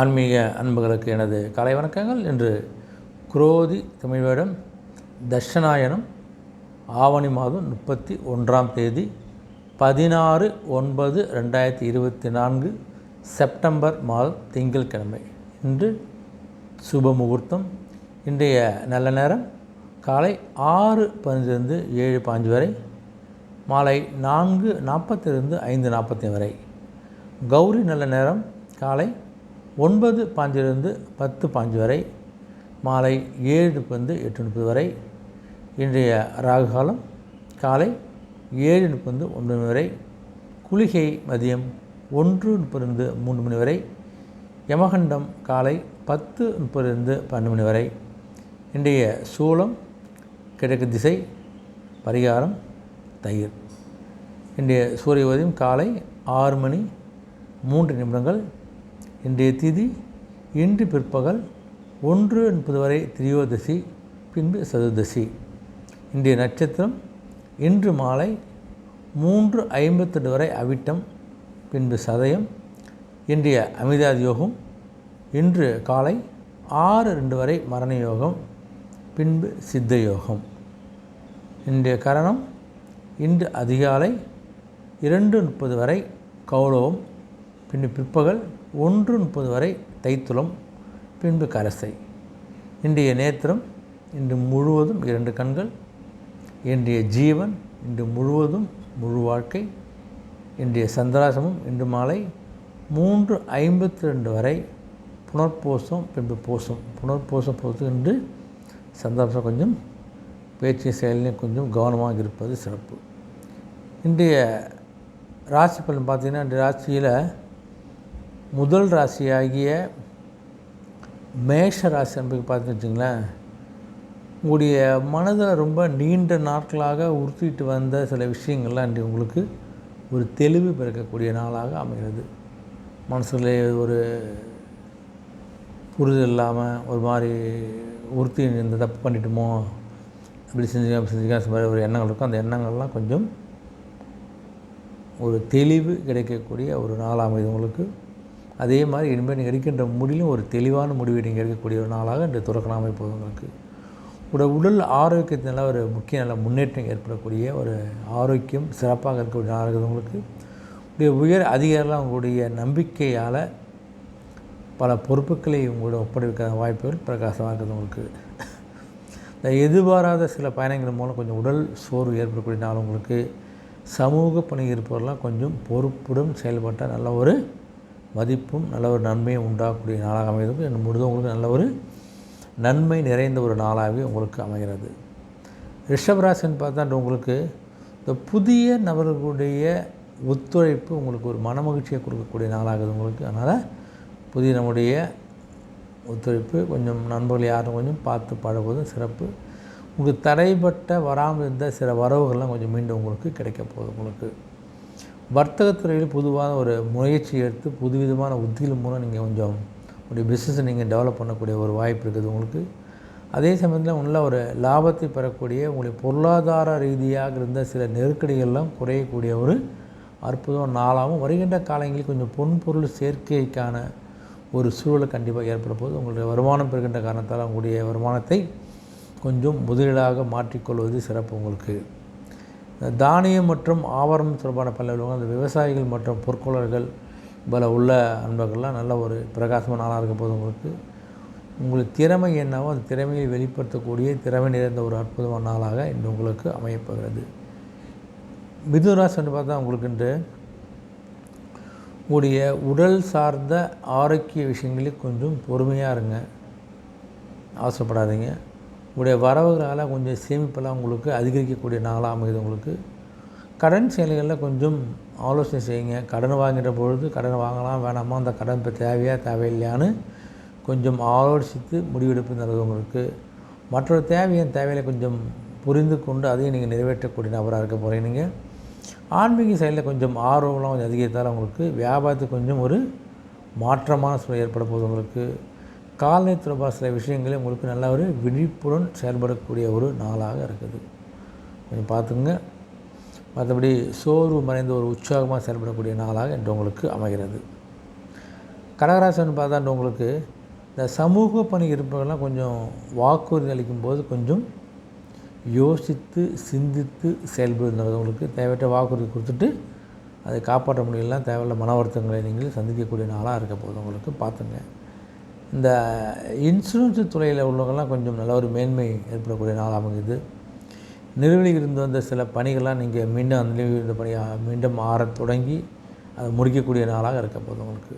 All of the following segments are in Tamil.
ஆன்மீக அன்புகளுக்கு எனது கலை வணக்கங்கள். இன்று குரோதி தமிழ் வருடம் ஆவணி மாதம் முப்பத்தி ஒன்றாம் தேதி பதினாறு ஒன்பது ரெண்டாயிரத்தி இருபத்தி நான்கு செப்டம்பர் மாதம் திங்கட்கிழமை இன்று சுப முகூர்த்தம். இன்றைய நல்ல நேரம் காலை ஆறு பதினஞ்சிலிருந்து ஏழு பாஞ்சு வரை மாலை நான்கு நாற்பத்திலிருந்து ஐந்து நாற்பத்தி வரை. கௌரி நல்ல நேரம் காலை ஒன்பது பாஞ்சிலிருந்து பத்து பாஞ்சு வரை மாலை ஏழு முப்பது எட்டு முப்பது வரை இன்றைய ராகு காலம் காலை ஏழு முப்பது ஒன்பது மணி வரை குளிகை மதியம் ஒன்று முப்பதிலிருந்து மூன்று மணி வரை யமகண்டம் காலை பத்து முப்பதிலிருந்து பன்னெண்டு மணி வரை இன்றைய சூலம் கிழக்கு திசை பரிகாரம் தயிர். இன்றைய சூரிய உதயம் காலை ஆறு மணி மூன்று நிமிடங்கள் இன்றைய திதி இன்று பிற்பகல் ஒன்று முப்பது வரை திரியோதசி பின்பு சதுர்தசி. இன்றைய நட்சத்திரம் இன்று மாலை மூன்று ஐம்பத்தெட்டு வரை அவிட்டம் பின்பு சதயம். இன்றைய அமிதாதி யோகம் இன்று காலை ஆறு ரெண்டு வரை மரண யோகம் பின்பு சித்த யோகம் இன்றைய கரணம் இன்று அதிகாலை இரண்டு முப்பது வரை கௌரவம் பின்பு பிற்பகல் ஒன்று முப்பது வரை தைத்துளம் பின்பு கரசை. இன்றைய நேத்திரம் இன்று முழுவதும் இரண்டு கண்கள். இன்றைய ஜீவன் இன்று முழுவதும் முழு வாழ்க்கை. இன்றைய சந்திராசமும் இன்று மாலை மூன்று ஐம்பத்தி ரெண்டு வரை புனர்பூசம் பின்பு பூசம் புனர்பூசம் போது இன்று சந்திராசம் கொஞ்சம் பேச்சு செயலையும் கொஞ்சம் கவனமாக இருப்பது சிறப்பு. இன்றைய ராசி பலன் பார்த்திங்கன்னா இன்றைய ராசியில் முதல் ராசியாகிய மேஷ ராசி என்பது பார்த்துன்னு வச்சுங்களேன் உங்களுடைய மனதில் ரொம்ப நீண்ட நாட்களாக உறுத்திட்டு வந்த சில விஷயங்கள்லாம் இன்றைக்கு உங்களுக்கு ஒரு தெளிவு பிறக்கக்கூடிய நாளாக அமைகிறது. மனசில் ஒரு புரிதல் இல்லாமல் ஒரு மாதிரி உறுத்தி இந்த தப்பு பண்ணிட்டோமோ அப்படி செஞ்சுக்க செஞ்சுக்க மாதிரி ஒரு எண்ணங்கள் இருக்கும். அந்த எண்ணங்கள்லாம் கொஞ்சம் ஒரு தெளிவு கிடைக்கக்கூடிய ஒரு நாளாக அமைது உங்களுக்கு. அதே மாதிரி இனிமேல் நீங்கள் எடுக்கின்ற முடிலும் ஒரு தெளிவான முடிவை நீங்கள் எடுக்கக்கூடிய ஒரு நாளாக இன்று துறக்கலாம் அமைப்பது உங்களுக்கு. உடல் ஆரோக்கியத்தினால ஒரு முக்கிய நல்ல முன்னேற்றம் ஏற்படக்கூடிய ஒரு ஆரோக்கியம் சிறப்பாக இருக்கக்கூடிய நாளாக இருக்குது உங்களுக்கு. உடைய உயர் அதிகாரிலாம் உங்களுடைய நம்பிக்கையால் பல பொறுப்புகளை உங்களோட ஒப்படைக்கிற வாய்ப்புகள் பிரகாசமாக இருக்குது உங்களுக்கு. இந்த எதிர்பாராத சில பயணங்கள் மூலம் கொஞ்சம் உடல் சோர்வு ஏற்படக்கூடிய நாள் உங்களுக்கு. சமூக பணி இருப்பவரெல்லாம் கொஞ்சம் பொறுப்புடன் செயல்பட்டால் நல்ல ஒரு மதிப்பும் நல்ல ஒரு நன்மையும் உண்டாகக்கூடிய நாளாக அமைகிறது. என்று முழுதும் உங்களுக்கு நல்ல ஒரு நன்மை நிறைந்த ஒரு நாளாகவே உங்களுக்கு அமைகிறது. ரிஷபராசின்னு பார்த்தா உங்களுக்கு இந்த புதிய நபர்களுடைய ஒத்துழைப்பு உங்களுக்கு ஒரு மனமகிழ்ச்சியை கொடுக்கக்கூடிய நாளாகுது உங்களுக்கு. அதனால் புதிய நம்முடைய ஒத்துழைப்பு கொஞ்சம் நண்பர்கள் யாரும் கொஞ்சம் பார்த்து பழகுவதும் சிறப்பு. உங்களுக்கு தடைப்பட்ட வராமல் இருந்த சில வரவுகள்லாம் கொஞ்சம் மீண்டும் உங்களுக்கு கிடைக்க போகுது உங்களுக்கு. வர்த்தகத்துறையில் பொதுவான ஒரு முயற்சி எடுத்து புதுவிதமான உத்திகள் மூலம் நீங்கள் கொஞ்சம் உங்களுடைய பிஸ்னஸை நீங்கள் டெவலப் பண்ணக்கூடிய ஒரு வாய்ப்பு இருக்குது உங்களுக்கு. அதே சமயத்தில் உள்ள ஒரு லாபத்தை பெறக்கூடிய உங்களுடைய பொருளாதார ரீதியாக இருந்த சில நெருக்கடிகள்லாம் குறையக்கூடிய ஒரு அற்புதம் நாளாகவும் வருகின்ற காலங்களில் கொஞ்சம் பொன்பொருள் சேர்க்கைக்கான ஒரு சூழலை கண்டிப்பாக ஏற்பட போது உங்களுடைய வருமானம் பெறுகின்ற காரணத்தால் உங்களுடைய வருமானத்தை கொஞ்சம் முதலீடாக மாற்றிக்கொள்வது சிறப்பு உங்களுக்கு. தானியம் மற்றும் ஆவரம் தொடர்பான பல அந்த விவசாயிகள் மற்றும் பொற்கொள்ளர்கள் பல உள்ள அன்பர்கள்லாம் நல்ல ஒரு பிரகாசமான நாளாக இருக்க போது உங்களுக்கு. உங்களுக்கு திறமை என்னவோ அந்த திறமையை வெளிப்படுத்தக்கூடிய திறமை நிறைந்த ஒரு அற்புதமான நாளாக இன்று உங்களுக்கு அமையப்போகிறது. என்று பார்த்தா உங்களுக்கு இன்று உங்களுடைய உடல் சார்ந்த ஆரோக்கிய விஷயங்களில் கொஞ்சம் பொறுமையாக இருங்க. அவசரப்படாதீங்க. உங்களுடைய வரவுகளால் கொஞ்சம் சேமிப்பெல்லாம் உங்களுக்கு அதிகரிக்கக்கூடிய நாளாக அமையுது உங்களுக்கு. கடன் செயல்களில் கொஞ்சம் ஆலோசனை செய்யுங்க. கடன் வாங்குகிற பொழுது கடன் வாங்கலாம் வேணாமா அந்த கடன் இப்போ தேவையா தேவையில்லையான்னு கொஞ்சம் ஆலோசித்து முடிவெடுப்பு நல்லது உங்களுக்கு. மற்றொரு தேவையின் தேவையில்லை கொஞ்சம் புரிந்து கொண்டு அதையும் நீங்கள் நிறைவேற்றக்கூடிய நபராக இருக்க போகிறீங்க. நீங்கள் ஆன்மீக செயலில் கொஞ்சம் ஆர்வம்லாம் கொஞ்சம் அதிகரித்தால் உங்களுக்கு வியாபாரத்துக்கு கொஞ்சம் ஒரு மாற்றமான சூழல் ஏற்பட போகுது உங்களுக்கு. கால்நடை தொடர்பாக சில விஷயங்களே உங்களுக்கு நல்ல ஒரு விழிப்புடன் செயல்படக்கூடிய ஒரு நாளாக இருக்குது. கொஞ்சம் பார்த்துங்க மற்றபடி சோர்வு மறைந்த ஒரு உற்சாகமாக செயல்படக்கூடிய நாளாக இன்று உங்களுக்கு அமைகிறது. கடகராசன் பார்த்தா உங்களுக்கு இந்த சமூக பணி இருப்பவர்கள்லாம் கொஞ்சம் வாக்குறுதி அளிக்கும் போது கொஞ்சம் யோசித்து சிந்தித்து செயல்படுறது உங்களுக்கு தேவையற்ற வாக்குறுதி கொடுத்துட்டு அதை காப்பாற்ற முடியலாம் தேவையில்ல மன வருத்தங்களை நீங்கள் சந்திக்கக்கூடிய நாளாக இருக்க போது உங்களுக்கு பார்த்துங்க இந்த இன்சூரன்ஸ் துறையில் உள்ளவங்கெல்லாம் கொஞ்சம் நல்ல ஒரு மேன்மை ஏற்படக்கூடிய நாள் அமைங்குது நிலுவையில் இருந்து வந்த சில பணிகள்லாம் நீங்கள் மீண்டும் அந்த நிலவில் இருந்த பணியாக மீண்டும் ஆற தொடங்கி அதை முடிக்கக்கூடிய நாளாக இருக்க போகுது உங்களுக்கு.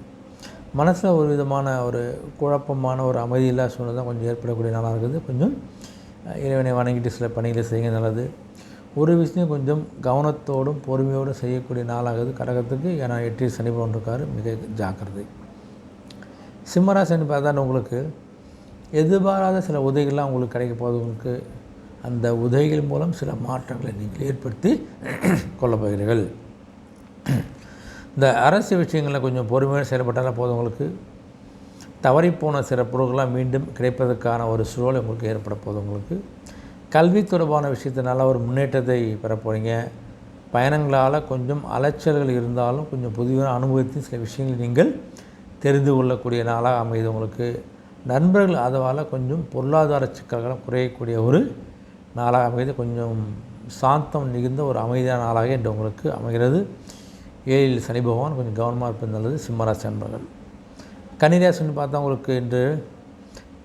மனசில் ஒரு விதமான ஒரு குழப்பமான ஒரு அமைதியில்லா சூழ்நிலை தான் கொஞ்சம் ஏற்படக்கூடிய நாளாக இருக்குது. கொஞ்சம் இறைவனை வணங்கிட்டு சில பணிகளை செய்ய நல்லது. ஒரு விஷயம் கொஞ்சம் கவனத்தோடும் பொறுமையோடும் செய்யக்கூடிய நாளாகுது கடகத்துக்கு ஏன்னா எட்டில் சனி பகவான் இருக்கார் மிக ஜாக்கிரதை. சிம்மராசின்னு பார்த்தா உங்களுக்கு எதிர்பாராத சில உதவிகள்லாம் உங்களுக்கு கிடைக்க போது உங்களுக்கு அந்த உதவிகள் மூலம் சில மாற்றங்களை நீங்கள் ஏற்படுத்தி கொள்ளப் போகிறீர்கள். இந்த அரசு விஷயங்களில் கொஞ்சம் பொறுமையாக செயல்பட்டாலும் போதும் உங்களுக்கு. தவறிப்போன சில பொருட்கள்லாம் மீண்டும் கிடைப்பதற்கான ஒரு சூழல் உங்களுக்கு ஏற்பட போதும் உங்களுக்கு. கல்வி தொடர்பான விஷயத்தினால ஒரு முன்னேற்றத்தை பெற போகிறீங்க பயணங்களால் கொஞ்சம் அலைச்சல்கள் இருந்தாலும் கொஞ்சம் புதிய அனுபவத்தின் சில விஷயங்களை நீங்கள் தெரிந்து கொள்ளக்கூடிய நாளாக அமையுது உங்களுக்கு. நண்பர்கள் அதனால் கொஞ்சம் பொருளாதார சிக்கல்களும் குறையக்கூடிய ஒரு நாளாக அமைது கொஞ்சம் சாந்தம் மிகுந்த ஒரு அமைதியான நாளாக இன்று உங்களுக்கு அமைகிறது. ஏழில் சனி பகவான் கொஞ்சம் கவனமாக இருப்பது நல்லது. சிம்மராசி நண்பர்கள் கன்னிராசின்னு பார்த்தா உங்களுக்கு இன்று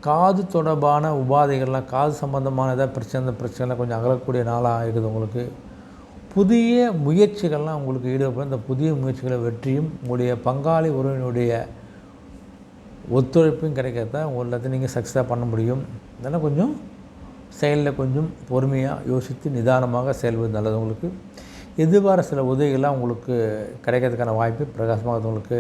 காது தொடர்பான உபாதைகள்லாம் காது சம்பந்தமான ஏதாவது பிரச்சனை பிரச்சனைலாம் கொஞ்சம் அகலக்கூடிய நாளாக இருக்குது உங்களுக்கு. புதிய முயற்சிகள்லாம் உங்களுக்கு ஈடுபடும் இந்த புதிய முயற்சிகளை வெற்றியும் உங்களுடைய பங்காளி உறவினுடைய ஒத்துழைப்பும் கிடைக்கிறத எல்லாத்தையும் நீங்கள் சக்ஸஸாக பண்ண முடியும். இதெல்லாம் கொஞ்சம் செயலில் கொஞ்சம் பொறுமையாக யோசித்து நிதானமாக செயல்படுவது நல்லது உங்களுக்கு. எதிர்பார சில உதவிகள்லாம் உங்களுக்கு கிடைக்கிறதுக்கான வாய்ப்பு பிரகாசமாக உங்களுக்கு.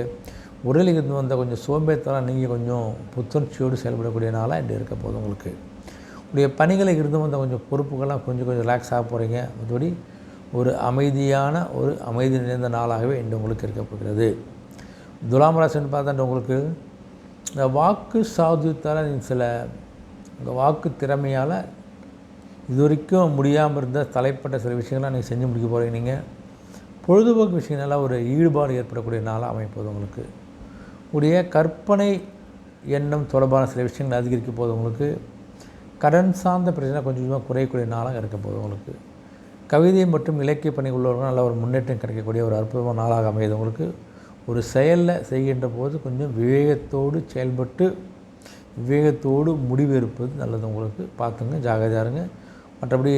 உடலில் இருந்து வந்த கொஞ்சம் சோம்பேத்தெல்லாம் நீங்கள் கொஞ்சம் புத்துணர்ச்சியோடு செயல்படக்கூடிய நாளாக இன்று இருக்க போதும் உங்களுக்கு. உடைய பணிகளை இருந்து வந்த கொஞ்சம் பொறுப்புகள்லாம் கொஞ்சம் கொஞ்சம் ரிலாக்ஸ் ஆக போகிறீங்க மற்றபடி ஒரு அமைதியான ஒரு அமைதி நிறைந்த நாளாகவே இன்று உங்களுக்கு இருக்க போகிறது. துலாம் ராசின்னு பார்த்தா உங்களுக்கு இந்த வாக்கு சாதுத்தால் நீங்கள் சில உங்கள் வாக்கு திறமையால் இது வரைக்கும் முடியாமல் இருந்த தலைப்பட்ட சில விஷயங்கள்லாம் நீங்கள் செஞ்சு முடிக்க போகிறீங்க நீங்கள் பொழுதுபோக்கு விஷயங்களால ஒரு ஈடுபாடு ஏற்படக்கூடிய நாளாக அமைப்போது உங்களுக்கு. உடைய கற்பனை எண்ணம் தொடர்பான சில விஷயங்கள் அதிகரிக்க போது உங்களுக்கு. கடன் சார்ந்த பிரச்சனை கொஞ்சம் கொஞ்சமாக குறையக்கூடிய நாளாக இருக்க போது உங்களுக்கு. கவிதை மற்றும் இலக்கிய பணி உள்ளவர்கள் நல்ல ஒரு முன்னேற்றம் கிடைக்கக்கூடிய ஒரு அற்புதமான நாளாக அமையுது உங்களுக்கு. ஒரு செயலில் செய்கின்ற போது கொஞ்சம் விவேகத்தோடு செயல்பட்டு விவேகத்தோடு முடிவு இருப்பது நல்லது. உங்களுக்கு பார்த்துங்க ஜாகிரதையாக இருங்க. மற்றபடி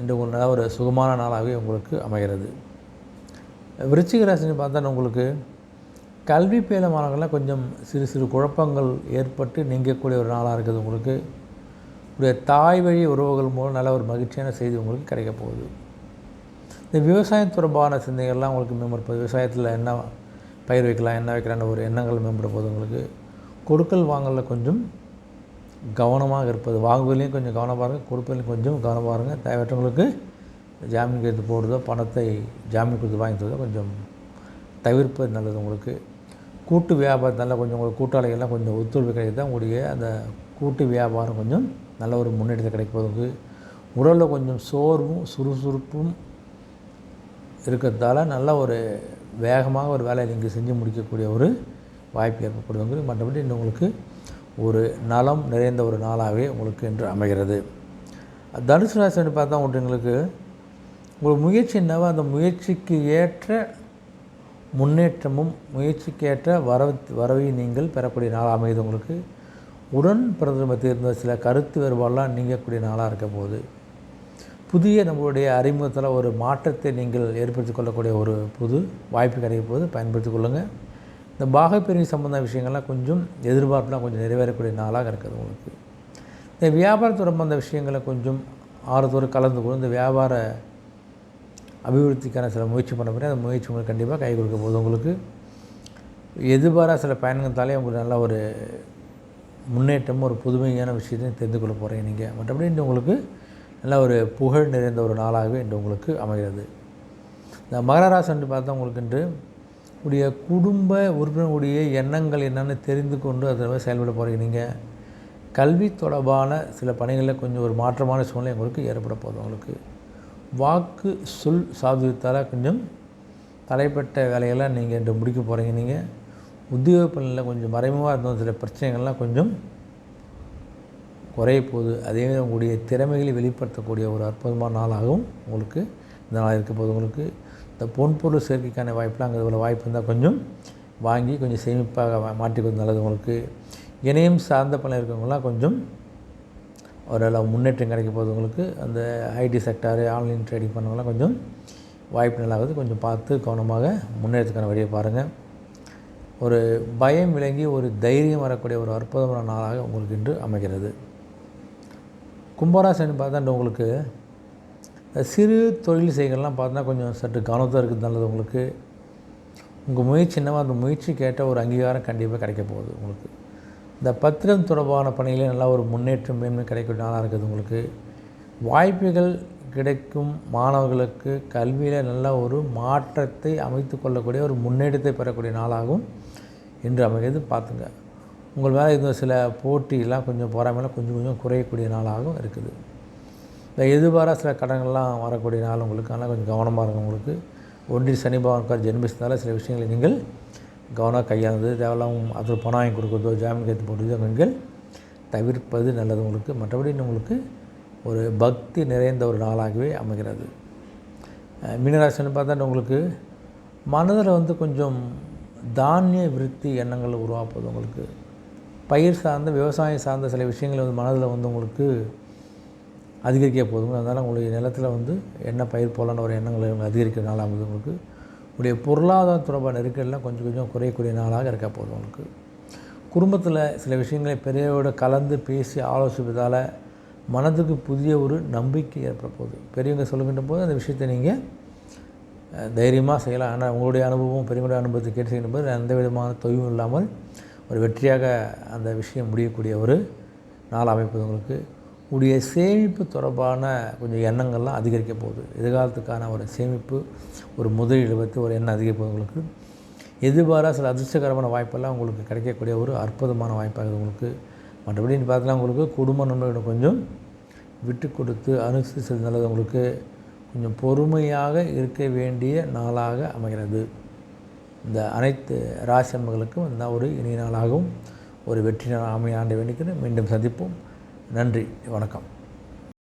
இன்று ஒரு நல்ல ஒரு சுகமான நாளாகவே உங்களுக்கு அமைகிறது. விருச்சிகராசினு பார்த்தா உங்களுக்கு கல்வி பயில மாணவர்கள்லாம் கொஞ்சம் சிறு சிறு குழப்பங்கள் ஏற்பட்டு நீங்கக்கூடிய ஒரு நாளாக இருக்குது உங்களுக்கு. உடைய தாய் வழி உறவுகள் மூலம் நல்ல ஒரு மகிழ்ச்சியான செய்தி உங்களுக்கு கிடைக்க போகுது. இந்த விவசாயம் தொடர்பான சிந்தனைகள்லாம் உங்களுக்கு மேம்படுப்பது விவசாயத்தில் என்ன பயிர் வைக்கலாம் என்ன வைக்கலான்னு ஒரு எண்ணங்கள் மேம்பட போது உங்களுக்கு. கொடுக்கல் வாங்கலில் கொஞ்சம் கவனமாக இருப்பது. வாங்குவதிலையும் கொஞ்சம் கவனமாக இருங்க கொடுப்பதிலையும் கொஞ்சம் கவனமாக இருங்க தேவையற்றவங்களுக்கு ஜாமீன் கேட்டு போடுறதோ பணத்தை ஜாமீன் கொடுத்து வாங்கி தரதோ கொஞ்சம் தவிர்ப்பது நல்லது உங்களுக்கு. கூட்டு வியாபாரத்தினால கொஞ்சம் உங்களுக்கு கூட்டாளிகள்லாம் கொஞ்சம் ஒத்துழைப்பு கிடைக்குது உங்களுடைய அந்த கூட்டு வியாபாரம் கொஞ்சம் நல்ல ஒரு முன்னேற்றத்தை கிடைப்பதுக்கு உடலில் கொஞ்சம் சோர்வும் சுறுசுறுப்பும் இருக்கிறதால நல்ல ஒரு வேகமாக ஒரு வேலையை நீங்கள் செஞ்சு முடிக்கக்கூடிய ஒரு வாய்ப்பு ஏற்படுவங்க மற்றபடி இன்னும் உங்களுக்கு ஒரு நலம் நிறைந்த ஒரு நாளாகவே உங்களுக்கு என்று அமைகிறது. தனுசு ராசின்னு பார்த்தா உங்களுக்கு உங்களுக்கு முயற்சி என்னவோ அந்த முயற்சிக்கு ஏற்ற முன்னேற்றமும் முயற்சிக்கேற்ற வரவு வரவை நீங்கள் பெறக்கூடிய நாளாக அமையுது உங்களுக்கு. உடன் பிறந்த மத்தியில் இருந்த சில கருத்து வேறுபாடெலாம் நீங்கக்கூடிய நாளாக இருக்க போகுது. புதிய நம்மளுடைய அறிமுகத்தில் ஒரு மாற்றத்தை நீங்கள் ஏற்படுத்தி கொள்ளக்கூடிய ஒரு புது வாய்ப்பு கிடைக்கும் போது பயன்படுத்தி கொள்ளுங்கள் இந்த பாகப்பிரிவு சம்பந்த விஷயங்கள்லாம் கொஞ்சம் எதிர்பார்ப்புலாம் கொஞ்சம் நிறைவேறக்கூடிய நாளாக இருக்குது உங்களுக்கு. இந்த வியாபார சம்பந்த விஷயங்களை கொஞ்சம் ஆறுதோறு கலந்து கொண்டு இந்த வியாபார அபிவிருத்திக்கான சில முயற்சி பண்ண முடியும் அந்த முயற்சி உங்களுக்கு கண்டிப்பாக கை கொடுக்க போகுது உங்களுக்கு. எதிர்பாரா சில பயணங்களாலே உங்களுக்கு நல்ல ஒரு முன்னேற்றமும் ஒரு புதுமையான விஷயத்தையும் தெரிந்து கொள்ள போகிறீங்க நீங்கள் மற்றபடி உங்களுக்கு நல்ல ஒரு புகழ் நிறைந்த ஒரு நாளாகவே இன்று உங்களுக்கு அமைகிறது. இந்த மகர ராசி பார்த்தா உங்களுக்கு இன்று உடைய குடும்ப உறுப்பினருடைய எண்ணங்கள் என்னென்னு தெரிந்து கொண்டு அதில் செயல்பட போகிறீங்க நீங்கள் கல்வி தொடர்பான சில பணிகளில் கொஞ்சம் ஒரு மாற்றமான சூழ்நிலை உங்களுக்கு ஏற்பட போகுது உங்களுக்கு. வாக்கு சொல் சாதுரியத்தால் கொஞ்சம் தலைப்பட்ட வேலையெல்லாம் நீங்கள் இன்று முடிக்க போகிறீங்க நீங்கள் உத்தியோக பணியில் கொஞ்சம் மறைமுகமாக இருந்த சில பிரச்சனைகள்லாம் கொஞ்சம் குறைய போகுது அதே மாதிரி உங்களுடைய திறமைகளை வெளிப்படுத்தக்கூடிய ஒரு அற்புதமான நாளாகவும் உங்களுக்கு இந்த நாள் இருக்க போது உங்களுக்கு இந்த பொன்பொருள் சேர்க்கைக்கான வாய்ப்புலாம் அங்கே உள்ள வாய்ப்பு இருந்தால் கொஞ்சம் வாங்கி கொஞ்சம் சேமிப்பாக மா- நல்லது. உங்களுக்கு இணையம் சார்ந்த பணம் இருக்கவங்களாம் கொஞ்சம் ஓரளவு முன்னேற்றம் கிடைக்க போது உங்களுக்கு அந்த ஐடி செக்டாரு ஆன்லைன் ட்ரேடிங் பண்ணவங்களாம் கொஞ்சம் வாய்ப்பு நல்லாகுது. கொஞ்சம் பார்த்து கவனமாக முன்னேற்றத்துக்கான வழியை பாருங்கள் ஒரு பயம் விளங்கி ஒரு தைரியம் வரக்கூடிய ஒரு அற்புதமான நாளாக உங்களுக்கு இன்று அமைகிறது. கும்பராசன் பார்த்தா உங்களுக்கு சிறு தொழில் செய்கள்லாம் பார்த்தா கொஞ்சம் சற்று கவனத்தாக இருக்குது நல்லது உங்களுக்கு. உங்கள் முயற்சி என்னவோ அந்த முயற்சி கேட்ட ஒரு அங்கீகாரம் கண்டிப்பாக கிடைக்க போகுது உங்களுக்கு. இந்த பத்திரம் தொடர்பான பணிகளில் நல்லா ஒரு முன்னேற்றம் மேன்மை கிடைக்கக்கூடிய நாளாக இருக்குது உங்களுக்கு. வாய்ப்புகள் கிடைக்கும் மாணவர்களுக்கு கல்வியில் நல்ல ஒரு மாற்றத்தை அமைத்து கொள்ளக்கூடிய ஒரு முன்னேற்றத்தை பெறக்கூடிய நாளாகவும் இன்று அமைகிறது. பார்த்துங்க. உங்கள் மேலே இருந்த சில போட்டியெல்லாம் கொஞ்சம் பொறாமையெல்லாம் கொஞ்சம் கொஞ்சம் குறையக்கூடிய நாளாகவும் இருக்குது. இந்த எதிர்பாரா சில கடன்கள்லாம் வரக்கூடிய நாள் உங்களுக்கு ஆனால் கொஞ்சம் கவனமாக இருக்கும் உங்களுக்கு. ஒன்றி சனி பகவான் ஜென்மிச்சதால் சில விஷயங்களை நீங்கள் கவனம் கையாளுது தேவையில்லாம் அது பணம் வாங்கி கொடுக்குறதோ ஜாமீன் கைத்து போடுறதோ நீங்கள் தவிர்ப்பது நல்லது உங்களுக்கு. மற்றபடி உங்களுக்கு ஒரு பக்தி நிறைந்த ஒரு நாளாகவே அமைகிறது. மீனராசின்னு பார்த்தா உங்களுக்கு மனதில் வந்து கொஞ்சம் தானிய விருத்தி எண்ணங்கள் உருவாக்குவது உங்களுக்கு. பயிர் சார்ந்த விவசாயம் சார்ந்த சில விஷயங்கள் வந்து மனதில் வந்து உங்களுக்கு அதிகரிக்க போதும். அதனால் உங்களுடைய நிலத்தில் வந்து என்ன பயிர் போகலான்னு ஒரு எண்ணங்கள் அதிகரிக்கிறதுனால நாளாகுது உங்களுக்கு. உங்களுடைய பொருளாதார தொடர்பான நெருக்கடிலாம் கொஞ்சம் கொஞ்சம் குறையக்கூடிய நாளாக இருக்க போதும் உங்களுக்கு. குடும்பத்தில் சில விஷயங்களை பெரியவரோட கலந்து பேசி ஆலோசிப்பதால் மனதுக்கு புதிய ஒரு நம்பிக்கை ஏற்பட போகுது. பெரியவங்க சொல்லுகின்ற போது அந்த விஷயத்தை நீங்கள் தைரியமாக செய்யலாம். ஆனால் உங்களுடைய அனுபவம் பெரியவங்களுடைய அனுபவத்தை கேட்டு செய்கின்ற போது எந்த விதமான தொய்வும் இல்லாமல் ஒரு வெற்றியாக அந்த விஷயம் முடியக்கூடிய ஒரு நாள் அமைப்பது உங்களுக்கு. உடைய சேமிப்பு தொடர்பான கொஞ்சம் எண்ணங்கள்லாம் அதிகரிக்க போகுது. எதிர்காலத்துக்கான ஒரு சேமிப்பு ஒரு முதலீடு வைத்து ஒரு எண்ணம் அதிகரிப்பது உங்களுக்கு. எதிர்பாராத சில அதிர்ஷ்டகரமான வாய்ப்பெல்லாம் உங்களுக்கு கிடைக்கக்கூடிய ஒரு அற்புதமான வாய்ப்பாக உங்களுக்கு. மற்றபடி பார்த்தீங்கன்னா உங்களுக்கு குடும்ப நண்பர்களிடம் கொஞ்சம் விட்டு கொடுத்து அனுசரித்து செல்வது நல்லது உங்களுக்கு. கொஞ்சம் பொறுமையாக இருக்க வேண்டிய நாளாக அமைகிறது. இந்த அனைத்து ராசி அன்பர்களுக்கும் இந்த ஒரு இனிய நாளாகவும் ஒரு வெற்றி நாள் அமைய ஆண்டு வேண்டிக்கிறேன். மீண்டும் சந்திப்போம். நன்றி வணக்கம்.